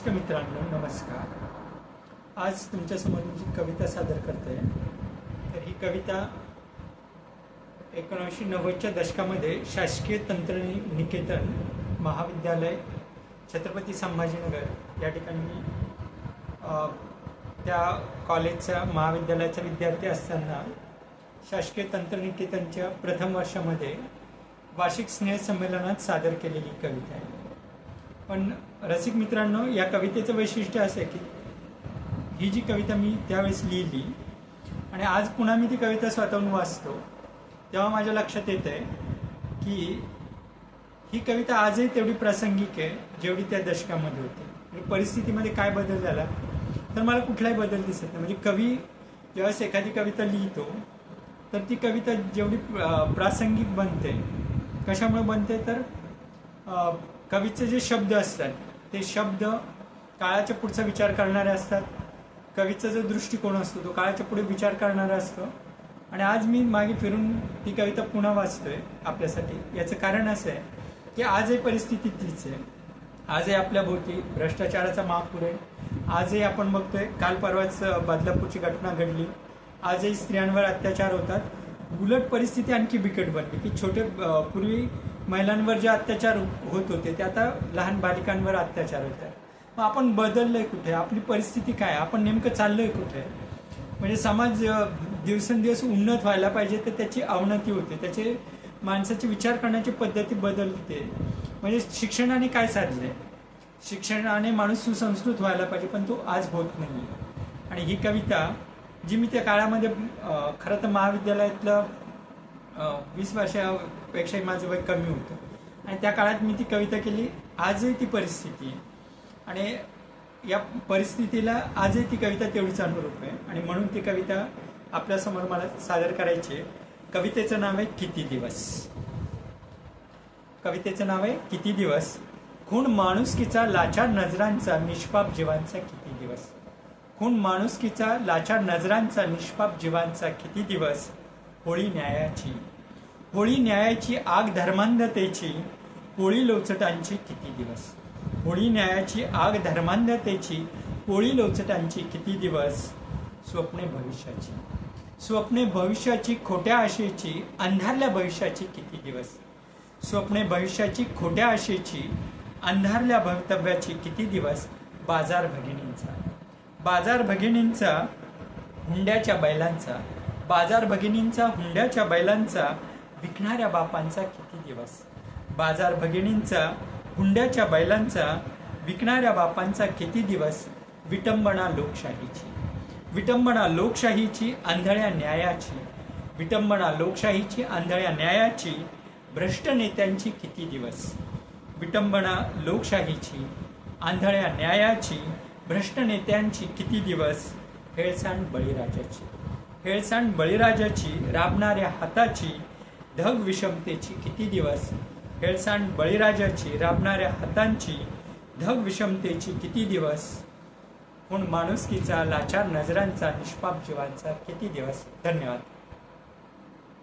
नमस्क मित्रांनो नमस्कार. आज तुमच्यासमोर मी कविता सादर करते तर ही कविता एकोणीसशे नव्वदच्या दशकामध्ये शासकीय तंत्रनिकेतन महाविद्यालय छत्रपती संभाजीनगर या ठिकाणी मी त्या कॉलेजचा महाविद्यालयाचा विद्यार्थी असताना शासकीय तंत्रनिकेतनच्या प्रथम वर्षामध्ये वार्षिक स्नेह संमेलनात सादर केलेली कविता आहे. पण रसिक मित्रांनो या कवितेचं वैशिष्ट्य असं आहे की ही जी कविता मी त्यावेळेस लिहिली आणि आज पुन्हा मी ती कविता स्वतःहून वाचतो तेव्हा माझ्या लक्षात येत आहे की ही कविता आजही तेवढी प्रासंगिक आहे जेवढी त्या दशकामध्ये होती. म्हणजे परिस्थितीमध्ये काय बदल झाला तर मला कुठलाही बदल दिसत नाही. म्हणजे कवी ज्यावेळेस एखादी कविता लिहितो तर ती कविता जेवढी प्रासंगिक बनते कशामुळे बनते तर कवीचे जे शब्द असतात ते शब्द काळाच्या पुढचा विचार करणारे असतात. कवीचा जो दृष्टिकोन असतो तो काळाच्या पुढे विचार करणारा असतो. आणि आज मी मागे फिरून ती कविता पुन्हा वाचतोय आपल्यासाठी. याचं कारण असं आहे की आजही परिस्थिती तीच आहे. आजही आपल्या भोवती भ्रष्टाचाराचा महापूर आहे. आजही आपण बघतोय काल परवाच बदलापूरची घटना घडली. आजही स्त्रियांवर अत्याचार होतात. उलट परिस्थिती आणखी बिकट बनली की छोटे पूर्वी महिलांवर जे अत्याचार होत होते ते आता लहान बालिकांवर अत्याचार होत आहे मग आपण बदललंय कुठे? आपली परिस्थिती काय? आपण नेमकं चाललंय कुठे? म्हणजे समाज दिवसेंदिवस उन्नत व्हायला पाहिजे तर त्याची अवनती होते. त्याचे माणसाचे विचार करण्याची पद्धती बदलते. म्हणजे शिक्षणाने काय साधलंय? शिक्षणाने माणूस सुसंस्कृत व्हायला पाहिजे पण तो आज होत नाही आणि ही कविता जी मी त्या काळामध्ये खरं तर महाविद्यालयातलं वीस वर्षापेक्षाही माझं वय कमी होतं. आणि त्या काळात मी ती कविता केली आजही ती परिस्थिती आहे. आणि या परिस्थितीला आजही ती कविता तेवढीच अनुरूप आहे. आणि म्हणून ती कविता आपल्यासमोर मला सादर करायची आहे. कवितेचं नाव आहे किती दिवस? कवितेचं नाव आहे किती दिवस? खूण माणुसकीचा लाचार नजरांचा निष्पाप जीवांचा किती दिवस? खूण माणुसकीचा लाचार नजरांचा निष्पाप जीवांचा किती दिवस? होळी न्यायाची. होळी न्यायाची आग धर्मांधतेची होळी लोचटांची किती दिवस? होळी न्यायाची आग धर्मांधतेची होळी लोचटांची किती दिवस? स्वप्ने भविष्याची. स्वप्ने भविष्याची खोट्या आशेची अंधारल्या भविष्याची किती दिवस? स्वप्ने भविष्याची खोट्या आशेची अंधारल्या भवितव्याची किती दिवस? बाजार भगिनींचा. बाजार भगिनींचा हुंड्याच्या बैलांचा. बाजार भगिनींचा हुंड्याच्या बैलांचा विकणाऱ्या बापांचा किती दिवस? बाजार भगिनींचा हुंड्याच्या बैलांचा विकणाऱ्या बापांचा किती दिवस? विटंबना लोकशाहीची. विटंबना लोकशाहीची आंधळ्या न्यायाची. विटंबना लोकशाहीची आंधळ्या न्यायाची भ्रष्ट नेत्यांची किती दिवस? विटंबना लोकशाहीची आंधळ्या न्यायाची भ्रष्ट नेत्यांची किती दिवस? हेळसांड बळीराजाची. हेळसांड बळीराजाची राबणाऱ्या हाताची ढग विषमतेची किती दिवस? हेळसांड बळीराजाची राबणाऱ्या हातांची ढग विषमतेची किती दिवस? पण माणुसकीचा लाचार नजरांचा निष्पाप जीवांचा किती दिवस? धन्यवाद.